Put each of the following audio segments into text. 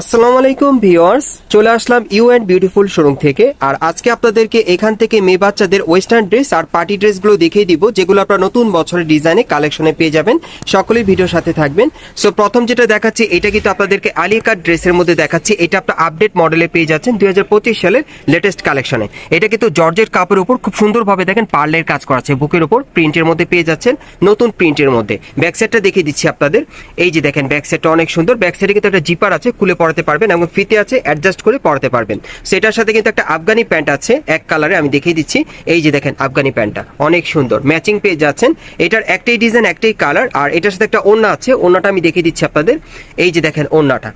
আসসালামু আলাইকুম, ভিউয়ার্স। চলে আসলাম ইউ অ্যান্ড বিউটিফুল শোরুম থেকে। আর আজকে আপনাদেরকে এখান থেকে মেয়ে বাচ্চাদের ওয়েস্টার্ন ড্রেস আর পার্টি ড্রেসগুলো দেখিয়ে দিব, যেগুলো আপনারা নতুন বছরের ডিজাইনে কালেকশনে পেয়ে যাবেন। সকলেই ভিডিওর সাথে থাকবেন। সো, প্রথম যেটা দেখাচ্ছি, এটা কিন্তু আপনাদেরকে আলিকার ড্রেসের মধ্যে দেখাচ্ছি। এটা আপনার আপডেট মডেলে পেয়ে যাচ্ছেন দুই হাজার পঁচিশ সালের লেটেস্ট কালেকশনে। এটা কিন্তু জর্জের কাপড়ের উপর খুব সুন্দরভাবে দেখেন পার্লের কাজ করা আছে, বুকের উপর প্রিন্টের মধ্যে পেয়ে যাচ্ছেন, নতুন প্রিন্টের মধ্যে। ব্যাক সাইডটা দেখিয়ে দিচ্ছি আপনাদের। এই যে দেখেন, ব্যাক সাইডটা অনেক সুন্দর। ব্যাক সাইডে কিন্তু একটা জিপার আছে, খুলে পড়াতে পারবেন এবং ফিতে আছে অ্যাডজাস্ট করে পড়াতে পারবেন। সেটার সাথে কিন্তু একটা আফগানি প্যান্ট আছে, এক কালারে আমি দেখিয়ে দিচ্ছি। এই যে দেখেন আফগানি প্যান্টটা, অনেক সুন্দর। ম্যাচিং পেয়ে যাচ্ছেন। এটার একটাই ডিজাইন একটাই কালার আর এটার সাথে একটা ওন্না আছে। ওন্নাটা আমি দেখিয়ে দিচ্ছি আপনাদের। এই যে দেখেন ওন্নাটা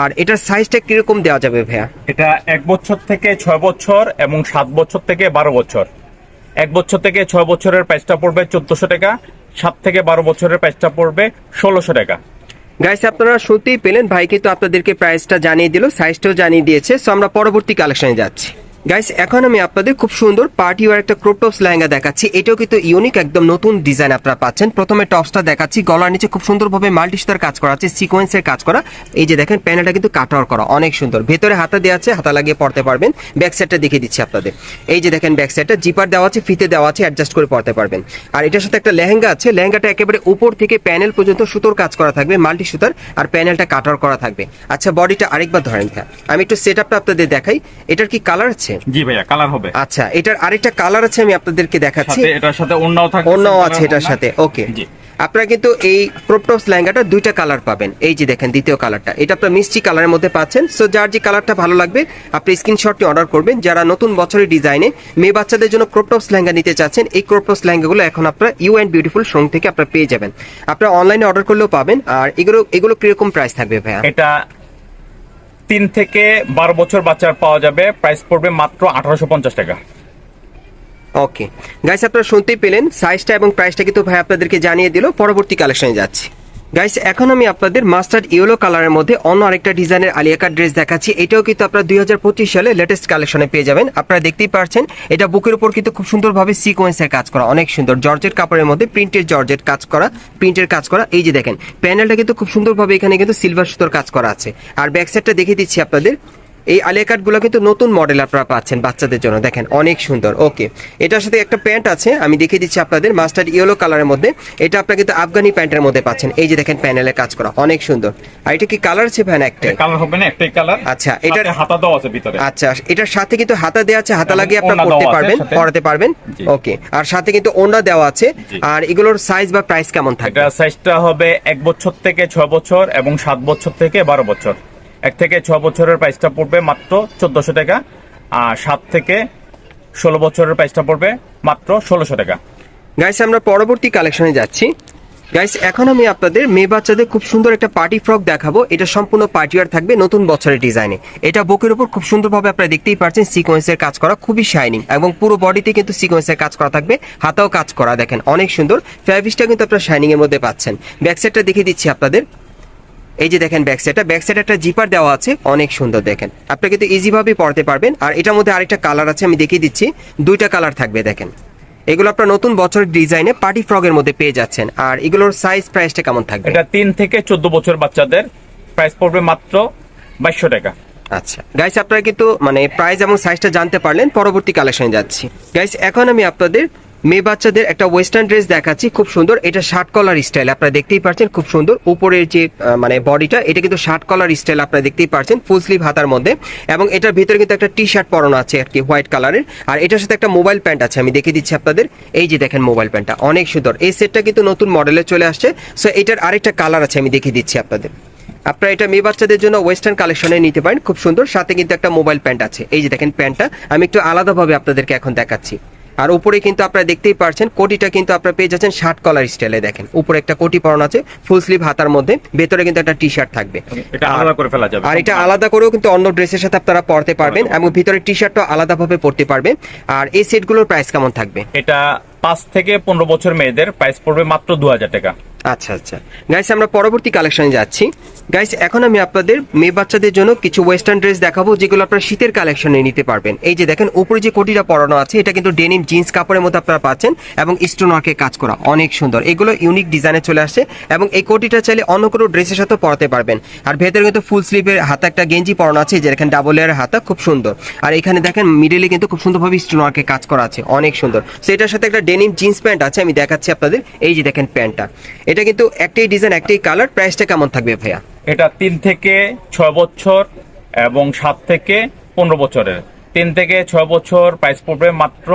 আর এটার সাইজটা কীরকম দেওয়া যাবে ভাইয়া? এটা এক বছর থেকে ছয় বছর এবং সাত বছর থেকে বারো বছর। এক বছর থেকে ছয় বছরের প্রাইসটা পড়বে চোদ্দশো টাকা, সাত থেকে বারো বছরের প্রাইসটা পড়বে ষোলোশো টাকা। গাইস আপনারা শুনতেই পেলেন ভাই কিন্তু আপনাদেরকে প্রাইসটা জানিয়ে দিল সাইজটাও জানিয়ে দিয়েছে সো আমরা পরবর্তী কালেকশনে যাচ্ছি। গাইস এখন আমি আপনাদের খুব সুন্দর পার্টি ওয়ার একটা ক্রপ টপস লেহেঙ্গা দেখাচ্ছি। এটাও কিন্তু ইউনিক একদম নতুন ডিজাইন আপনারা পাচ্ছেন। প্রথমে টপসটা দেখাচ্ছি। গলার নিচে খুব সুন্দরভাবে মাল্টি সুতার কাজ করা আছে সিকোয়েন্সের কাজ করা। এই যে দেখেন প্যানেলটা কিন্তু কাটার করা, অনেক সুন্দর। ভেতরে হাতা দেওয়া আছে, হাতা লাগিয়ে পড়তে পারবেন। ব্যাক সাইডটা দেখিয়ে দিচ্ছি আপনাদের। এই যে দেখেন ব্যাক সাইডটা জিপার দেওয়া আছে, ফিতে দেওয়া আছে অ্যাডজাস্ট করে পড়তে পারবেন। আর এটার সাথে একটা লেহেঙ্গা আছে, লেহেঙ্গাটা একেবারে উপর থেকে প্যানেল পর্যন্ত সুতোর কাজ করা থাকবে মাল্টি সুতার আর প্যানেলটা কাটার করা থাকবে। আচ্ছা বডিটা আরেকবার ধরেন আমি একটু সেট আপটা আপনাদের দেখাই। এটার কি কালার আছে? জি ভাইয়া কালার হবে। আচ্ছা এটার আরেকটা কালার আছে আমি আপনাদেরকে দেখাচ্ছি। এটার সাথে অন্যও থাকবে অন্যও আছে এটার সাথে ওকে। জি। আপনারা কিন্তু এই ক্রপটপস লেহেঙ্গাটা দুইটা কালার পাবেন। এই যে দেখেন দ্বিতীয় কালারটা এটা আপনার মিষ্টি কালারের মধ্যে পাচ্ছেন। সো যার যে কালারটা ভালো লাগবে আপনি স্ক্রিনশটটি অর্ডার করবেন। যারা নতুন বছরের ডিজাইনে মেয়ে বাচ্চাদের জন্য ক্রপটপস লেহেঙ্গা নিতে চাচ্ছেন এই ক্রপটপস লেহেঙ্গাগুলো এখন আপনারা ইউ অ্যান্ড বিউটিফুল শোরুম থেকে আপনারা পেয়ে যাবেন। আপনারা অনলাইনে অর্ডার করলেও পাবেন। আর এগুলো এগুলো কীরকম প্রাইস থাকবে ভাইয়া? এটা তিন থেকে বারো বছর বাচ্চার পাওয়া যাবে। প্রাইস পড়বে মাত্র আঠারোশো পঞ্চাশ টাকা। ওকে গাইস আপনারা শুনতেই পেলেন সাইজটা এবং প্রাইসটা কিন্তু ভাই আপনাদেরকে জানিয়ে দিল। পরবর্তী কালেকশনে যাচ্ছি। গাইস এখন আমি আপনাদের মাস্টার্ড ইয়েলো কালারের মধ্যে অন্য আরেকটা ডিজাইনের আলিয়াকার ড্রেস দেখাচ্ছি। এটাও কিন্তু আপনারা দু হাজার পঁচিশ সালে লেটেস্ট কালেকশনে পেয়ে যাবেন। আপনারা দেখতেই পারছেন, এটা বুকের উপর কিন্তু খুব সুন্দরভাবে সিকোয়েন্সের কাজ করা, অনেক সুন্দর। জর্জের কাপড়ের মধ্যে প্রিন্টের জর্জের কাজ করা প্রিন্টের কাজ করা। এই যে দেখেন প্যানেলটা কিন্তু খুব সুন্দরভাবে এখানে কিন্তু সিলভার সুতোর কাজ করা আছে। আর ব্যাক সাইডটা দেখিয়ে দিচ্ছি আপনাদের। এই আলিয়া কাটগুলো কিন্তু নতুন মডেল আপনারা পাচ্ছেন বাচ্চাদের জন্য। দেখেন অনেক সুন্দর। ওকে এটার সাথে একটা প্যান্ট আছে আমি দেখিয়ে দিচ্ছি আপনাদের মাস্টার্ড ইয়েলো কালারের মধ্যে। এটা আপনারা কিন্তু আফগানি প্যান্টের মধ্যে পাচ্ছেন। এই যে দেখেন প্যানেলের কাজ করা। অনেক সুন্দর। আর এটা কি কালার আছে ভ্যান একটা কালার হবে না একটাই কালার আচ্ছা, এটার- হাতা দেওয়া আছে ভিতরে। আচ্ছা এটার সাথে কিন্তু হাতা দেওয়া আছে হাতা লাগিয়ে আপনারা পড়তে পারবেন। পড়াতে পারবেন। ওকে আর সাথে কিন্তু ওন্ডা দেওয়া আছে। আর এগুলোর সাইজ বা প্রাইস কেমন থাকবে? এটা সাইজটা হবে এক বছর থেকে ছয় বছর এবং সাত বছর থেকে বারো বছর। এক থেকে ছ বছরের প্রাইসটা পড়বে মাত্র চোদ্দশো টাকা, আর সাত থেকে ষোলো বছরের প্রাইসটা পড়বে মাত্র ষোলোশো টাকা। গাইস আমরা পরবর্তী কালেকশনে যাচ্ছি। গাইস এখন আমি আপনাদের মেয়ে বাচ্চাদের খুব সুন্দর একটা পার্টি ফ্রক দেখাবো। এটা সম্পূর্ণ পার্টি ওয়ার থাকবে নতুন বছরের ডিজাইনে এটা বুকের উপর খুব সুন্দরভাবে আপনারা দেখতেই পাচ্ছেন সিকোয়েন্সের কাজ করা খুবই শাইনিং এবং পুরো বডিতে কিন্তু সিকোয়েন্সের কাজ করা থাকবে, হাতাও কাজ করা দেখেন, অনেক সুন্দর। ফ্যাব্রিকটা কিন্তু আপনারা শাইনিং এর মধ্যে পাচ্ছেন। ব্যাক সাইডটা দেখিয়ে দিচ্ছি আপনাদের। এই যে দেখেন ব্যাক সাইডটা ব্যাক সাইডে একটা জিপার দেওয়া আছে অনেক সুন্দর দেখেন। আপনি কিন্তু ইজিভাবে পড়তে পারবেন আর এটার মধ্যে আরেকটা কালার আছে আমি দেখিয়ে দিচ্ছি দুইটা কালার থাকবে দেখেন। এগুলো আপনার নতুন বছরের ডিজাইনে পার্টি ফ্রকের মধ্যে পেয়ে যাচ্ছেন আর এগুলোর সাইজ প্রাইসটা কেমন থাকবে? এটা তিন থেকে চোদ্দ বছর বাচ্চাদের প্রাইস পড়বে মাত্র বাইশশো টাকা। আচ্ছা গাইস আপনারা কিন্তু মানে প্রাইস এবং সাইজটা জানতে পারলেন পরবর্তী কালেকশনে যাচ্ছি। গাইস এখন আমি আপনাদের মেয়ে বাচ্চাদের একটা ওয়েস্টার্ন ড্রেস দেখাচ্ছি, খুব সুন্দর। এটা শার্ট কলার স্টাইল আপনারা দেখতেই পাচ্ছেন, খুব সুন্দর। উপরের যে মানে বডিটা এটা কিন্তু শার্ট কলার স্টাইল আপনারা দেখতেই পাচ্ছেন ফুল স্লিভ হাতার মধ্যে। এবং এটার ভিতরে কিন্তু একটা টি শার্ট পরানো আছে আর কি হোয়াইট কালারের আর এটার সাথে একটা মোবাইল প্যান্ট আছে, আমি দেখিয়ে দিচ্ছি আপনাদের। এই যে দেখেন মোবাইল প্যান্টটা অনেক সুন্দর। এই সেটটা কিন্তু নতুন মডেলে চলে আসছে। সো এটার আরেকটা কালার আছে, আমি দেখিয়ে দিচ্ছি আপনাদের। আপনারা এটা মেয়ে বাচ্চাদের জন্য ওয়েস্টার্ন কালেকশনে নিতে পারেন, খুব সুন্দর। সাথে কিন্তু একটা মোবাইল প্যান্ট আছে। এই যে দেখেন প্যান্টটা আমি একটু আলাদাভাবে আপনাদেরকে এখন দেখাচ্ছি। আর উপরে কিন্তু আপনারা দেখতেই পারছেন কোটিটা কিন্তু আপনারা পেয়ে যাচ্ছেন শার্ট কলার স্টাইলে দেখেন। উপরে একটা কোটি পরন আছে ফুল স্লিভ হাতার মধ্যে ভেতরে কিন্তু একটা টি শার্ট থাকবে এটা আলাদা করে ফেলা যাবে। আর এটা আলাদা করেও কিন্তু অন্য ড্রেসের সাথে আপনারা পরতে পারবেন এবং ভিতরে টি শার্টটা আলাদাভাবে পরতে পারবেন। আর এই সেটগুলোর প্রাইস কেমন থাকবে? এটা পাঁচ থেকে পনেরো বছর মেয়েদের প্রাইস পড়বে মাত্র দু হাজার টাকা। আচ্ছা আচ্ছা। গাইস আমরা পরবর্তী কালেকশনে যাচ্ছি। গাইস এখন আমি আপনাদের মেয়ে বাচ্চাদের জন্য কিছু ওয়েস্টার্ন ড্রেস দেখাবো, যেগুলো আপনারা শীতের কালেকশনে নিতে পারবেন। এই যে দেখেন, উপরে যে কোটিটা পরানো আছে, এটা কিন্তু ডেনিম জিন্স কাপড়ের মধ্যে আপনারা পাচ্ছেন এবং স্টোন ওয়ার্কের কাজ করা। অনেক সুন্দর। এগুলো ইউনিক ডিজাইনে চলে আসছে এবং এই কোটিটা চাইলে অন্য কোনো ড্রেসের সাথে পরাতে পারবেন। আর ভেতরে কিন্তু ফুল স্লিভের হাতে একটা গেঞ্জি পরানো আছে যে দেখেন ডাবল লেয়ারের হাতা, খুব সুন্দর। আর এখানে দেখেন মিডলে কিন্তু খুব সুন্দরভাবে স্টোন ওয়ার্কের কাজ করা আছে। অনেক সুন্দর। তো এটার সাথে একটা ডেনিম জিন্স প্যান্ট আছে, আমি দেখাচ্ছি আপনাদের। এই যে দেখেন প্যান্টটা এটা কিন্তু একটাই ডিজাইন একটাই কালার প্রাইসটা কেমন থাকবে ভাইয়া? এটা তিন থেকে ছয় বছর এবং সাত থেকে পনেরো বছরের। তিন থেকে ছয় বছর প্রাইস পড়বে মাত্র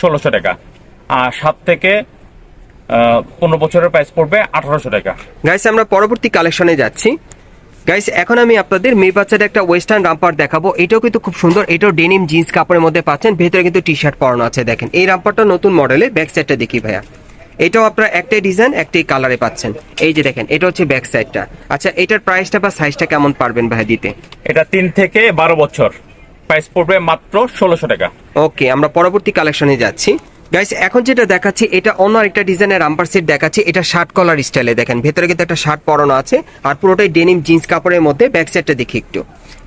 ষোলোশো টাকা। আর সাত থেকে পনেরো বছরের প্রাইস পড়বে আঠারোশো টাকা। গাইস আমরা পরবর্তী কালেকশনে যাচ্ছি। গাইস এখন আমি আপনাদের মেয়ে বাচ্চাদের একটা ওয়েস্টার্ন রাম্পার দেখাবো। এটাও কিন্তু খুব সুন্দর। এটাও ডেনিম জিন্স কাপড়ের মধ্যে পাচ্ছেন। ভেতরে কিন্তু টি শার্ট পরানো আছে দেখেন। এই রাম্পারটা নতুন মডেলে ব্যাক সাইডটা দেখি ভাইয়া। এটাও আপনারা একটাই ডিজাইন একটাই কালারে পাচ্ছেন। এই যে দেখেন এটা হচ্ছে ব্যাক সাইডটা আচ্ছা এটার প্রাইসটা বা সাইজটা কেমন পারবেন ভাইয়া দিতে? এটা তিন থেকে বারো বছর। প্রাইস পড়বে মাত্র ষোলোশো টাকা। ওকে আমরা পরবর্তী কালেকশনে যাচ্ছি। গাইস এখন যেটা দেখাচ্ছি এটা অন্য আরেকটা ডিজাইনের রাম্পার সেট দেখাচ্ছি। এটা শার্ট কলার স্টাইলে দেখেন ভেতরে কিন্তু একটা শার্ট পরানো আছে। আর পুরোটাই ডেনিম জিন্স কাপড়ের মধ্যে ব্যাক সাইডটা দেখি একটু।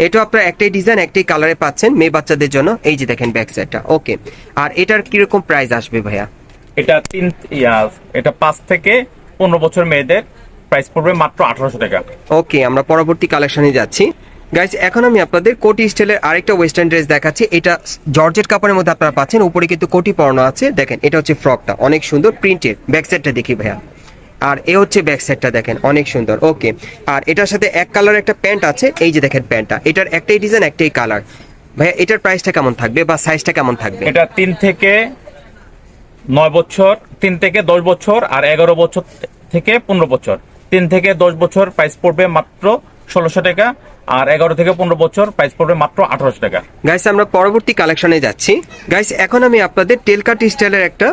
এটা আপনারা একটাই ডিজাইন একটাই কালারে পাচ্ছেন মেয়ে বাচ্চাদের জন্য। এই যে দেখেন ব্যাক সাইডটা ওকে। আর এটার কীরকম প্রাইস আসবে ভাইয়া? এটা তিন এটা পাঁচ থেকে পনেরো বছর মেয়েদের প্রাইস পড়বে মাত্র আঠারোশো টাকা। ওকে আমরা পরবর্তী কালেকশনে যাচ্ছি। গাইস এখন আমি আপনাদের কোটি স্টাইলের আরেকটা ওয়েস্টার্ন ড্রেস দেখাচ্ছি। এটা জর্জেট কাপড়ের মধ্যে আপনারা পাচ্ছেন উপরে কিন্তু কোটি পরানো আছে। দেখেন এটা হচ্ছে ফ্রকটা অনেক সুন্দর প্রিন্টের ব্যাক সাইডটা দেখি ভাইয়া। আর এ হচ্ছে ব্যাক সাইডটা দেখেন অনেক সুন্দর। ওকে আর এটার সাথে এক কালার একটা প্যান্ট আছে এই যে দেখেন প্যান্টটা এটার একটাই ডিজাইন একটাই কালার ভাইয়া এটার প্রাইসটা কেমন থাকবে বা সাইজটা কেমন থাকবে? এটা তিন থেকে নয় বছর, তিন থেকে দশ বছর আর এগারো বছর থেকে পনেরো বছর। তিন থেকে দশ বছর প্রাইস পড়বে মাত্র ষোলোশো টাকা আর এগারো থেকে পনেরো বছর প্রাইস পড়বে মাত্র আঠারোশো টাকা। গাইস আমরা পরবর্তী কালেকশনে যাচ্ছি। গাইস এখন আমি আপনাদের টেলকাট স্টাইলের একটা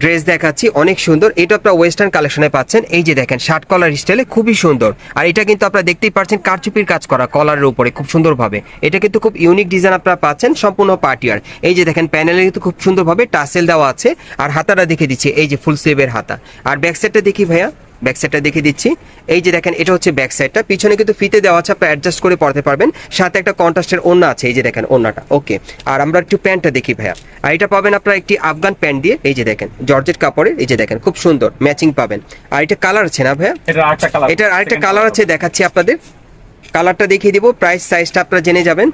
ড্রেস দেখাচ্ছি, অনেক সুন্দর। এটা আপনারা ওয়েস্টার্ন কালেকশনে পাচ্ছেন। এই যে দেখেন শার্ট কলার স্টাইলে খুবই সুন্দর। আর এটা কিন্তু আপনারা দেখতেই পাচ্ছেন, কারচুপির কাজ করা কলারের উপরে, খুব সুন্দরভাবে। এটা কিন্তু খুব ইউনিক ডিজাইন আপনারা পাচ্ছেন, সম্পূর্ণ পার্টিয়ার এই যে দেখেন প্যানেলে কিন্তু খুব সুন্দরভাবে টাসেল দেওয়া আছে। আর হাতাটা দেখে দিচ্ছি, এই যে ফুল স্লিভের হাতা। আর ব্যাক সাইডটা দেখি ভাইয়া। ব্যাক সাইডটা দেখে দিচ্ছি। এই যে দেখেন এটা হচ্ছে ব্যাক সাইডটা পিছনে কিন্তু ফিতে দেওয়া আছে আপনি অ্যাডজাস্ট করে পড়তে পারবেন। সাথে একটা কন্ট্রাস্টের ওন্না আছে এই যে দেখেন ওন্নাটা ওকে আর আমরা একটু প্যান্টটা দেখি ভাইয়া। আর এটা পাবেন আপনারা একটি আফগান প্যান্ট দিয়ে এই যে দেখেন জর্জেট কাপড়ের এই যে দেখেন খুব সুন্দর ম্যাচিং পাবেন। আর এটা কালার আছে না ভাইয়া? এটা আরেকটা কালার এটার আরেকটা কালার আছে দেখাচ্ছি আপনাদের। কালারটা দেখিয়ে দিব প্রাইস সাইজটা আপনারা জেনে যাবেন।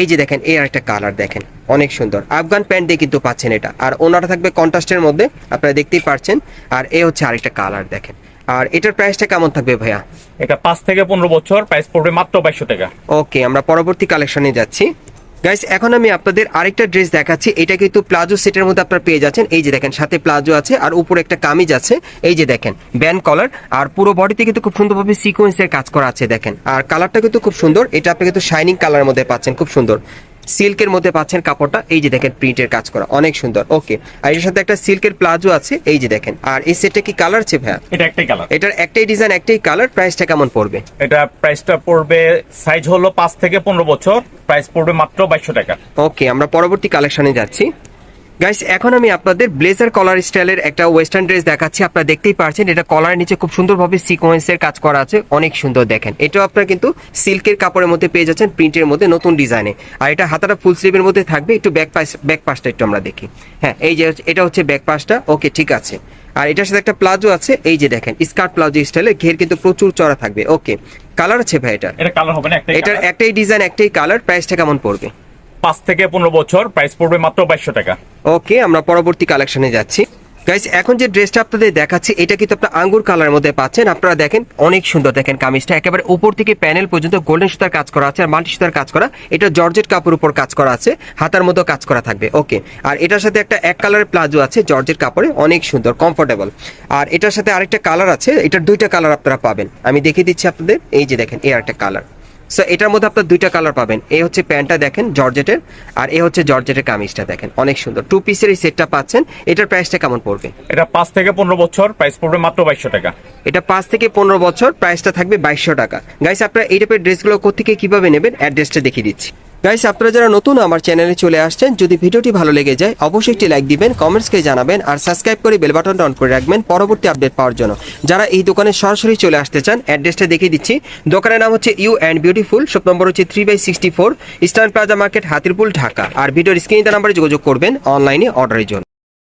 এই যে দেখেন এই আরেকটা কালার দেখেন অনেক সুন্দর। আফগান প্যান্ট দিয়ে কিন্তু পাচ্ছেন এটা। আর ওনাটা থাকবে কন্ট্রাস্টের মধ্যে আপনারা দেখতেই পারছেন। আর এ হচ্ছে আরেকটা কালার দেখেন। আর এটার প্রাইসটা কেমন থাকবে ভাইয়া? এটা পাঁচ থেকে পনেরো বছর প্রাইস পড়বে মাত্র বাইশশো টাকা। ওকে আমরা পরবর্তী কালেকশনে যাচ্ছি। গাইস এখন আমি আপনাদের আরেকটা ড্রেস দেখাচ্ছি। এটা কিন্তু প্লাজো সেটের মধ্যে আপনারা পেয়ে যাচ্ছেন। এই যে দেখেন সাথে প্লাজো আছে আর উপরে একটা কামিজ আছে। এই যে দেখেন ব্যান কলার আর পুরো বডিতে কিন্তু খুব সুন্দরভাবে সিকোয়েন্সের কাজ করা আছে দেখেন। আর কালারটা কিন্তু খুব সুন্দর। এটা আপনি কিন্তু শাইনিং কালারের মধ্যে পাচ্ছেন খুব সুন্দর। সিল্কের মধ্যে পাচ্ছেন কাপড়টা এই যে দেখেন প্রিন্টের কাজ করা অনেক সুন্দর। ওকে আর এর সাথে একটা সিল্কের প্লাজো আছে এই যে দেখেন। আর এই সেটটা কি কালার আছে ভাইয়া এটা একটাই কালার এটার একটাই ডিজাইন একটাই কালার প্রাইসটা কেমন পড়বে? এটা প্রাইসটা পড়বে সাইজ হলো 5 থেকে পনেরো বছর প্রাইস পড়বে মাত্র 2200 টাকা। ওকে আমরা পরবর্তী কালেকশনে যাচ্ছি। গাইস এখন আমি আপনাদের ব্লেজার কলার স্টাইলের একটা ওয়েস্টার্ন ড্রেস দেখাচ্ছি। আপনারা দেখতেই পারছেন এটা কলারের নিচে খুব সুন্দরভাবে সিকোয়েন্সের কাজ করা আছে। অনেক সুন্দর দেখেন। এটাও আপনারা কিন্তু সিল্কের কাপড়ের মধ্যে পেয়ে যাচ্ছেন প্রিন্টের মধ্যে নতুন ডিজাইনে আর এটা হাতাটা ফুল স্লিভের মধ্যে থাকবে একটু ব্যাক পাশ ব্যাক পাশটা একটু আমরা দেখি। হ্যাঁ এই যে এটা হচ্ছে ব্যাক পাশটা ওকে ঠিক আছে। আর এটার সাথে একটা প্লাজো আছে এই যে দেখেন স্কার্ট প্লাজো স্টাইলে ঘের কিন্তু প্রচুর চড়া থাকবে। ওকে কালার আছে ভাই এটা এটা কালার হবে না একটাই এটার। একটাই ডিজাইন একটাই কালার প্রাইসটা কেমন পড়বে? পাঁচ থেকে পনেরো বছর প্রাইস পড়বে মাত্র বাইশশো টাকা। ওকে আমরা পরবর্তী কালেকশনে যাচ্ছি। গাইস এখন যে ড্রেসটা আপনাদের দেখাচ্ছি, এটা কিন্তু আপনার আঙ্গুর কালারের মধ্যে পাচ্ছেন। আপনারা দেখেন, অনেক সুন্দর দেখেন কামিজটা। একেবারে উপর থেকে প্যানেল পর্যন্ত গোল্ডেন সুতার কাজ করা আছে আর মাল্টি সুতার কাজ করা। এটা জর্জেট কাপড় উপর কাজ করা আছে, হাতার মতো কাজ করা থাকবে। ওকে আর এটার সাথে একটা এক কালারের প্লাজো আছে, জর্জেট কাপড়ে, অনেক সুন্দর কমফোর্টেবল আর এটার সাথে আরেকটা কালার আছে, এটার দুইটা কালার আপনারা পাবেন। আমি দেখিয়ে দিচ্ছি আপনাদের, এই যে দেখেন, এই আরেকটা কালার সো এটার মধ্যে আপনার দুইটা কালার পাবেন। এই হচ্ছে প্যান্টটা দেখেন জর্জেটের আর এ হচ্ছে জর্জেটের কামিজটা দেখেন। অনেক সুন্দর। টু পিসের এই সেটটা পাচ্ছেন এটার প্রাইসটা কেমন পড়বে? এটা পাঁচ থেকে পনেরো বছর প্রাইস পড়বে মাত্র বাইশশো টাকা। এটা পাঁচ থেকে পনেরো বছর প্রাইসটা থাকবে বাইশশো টাকা। গাইস আপনারা এই টাইপের ড্রেসগুলো কোথেকে কীভাবে নেবেন? অ্যাড্রেসটা দেখিয়ে দিচ্ছি। গাইস আপনারা যারা নতুন আমার চ্যানেলে চলে আসছেন, যদি ভিডিওটি ভালো লেগে যায়, অবশ্যই একটি লাইক দিবেন কমেন্টসকে জানাবেন, আর সাবস্ক্রাইব করে বেল বাটনটা অন করে রাখবেন পরবর্তী আপডেট পাওয়ার জন্য। যারা এই দোকানে সরাসরি চলে আসতে চান অ্যাড্রেসটা দেখিয়ে দিচ্ছি। দোকানের নাম হচ্ছে You and Beautiful shop number হচ্ছে three by sixty four Eastern Plaza market Hatirpul, Dhaka. আর ভিডিওর স্ক্রিনে নাম্বারে যোগাযোগ করবেন অনলাইনে অর্ডারের জন্য।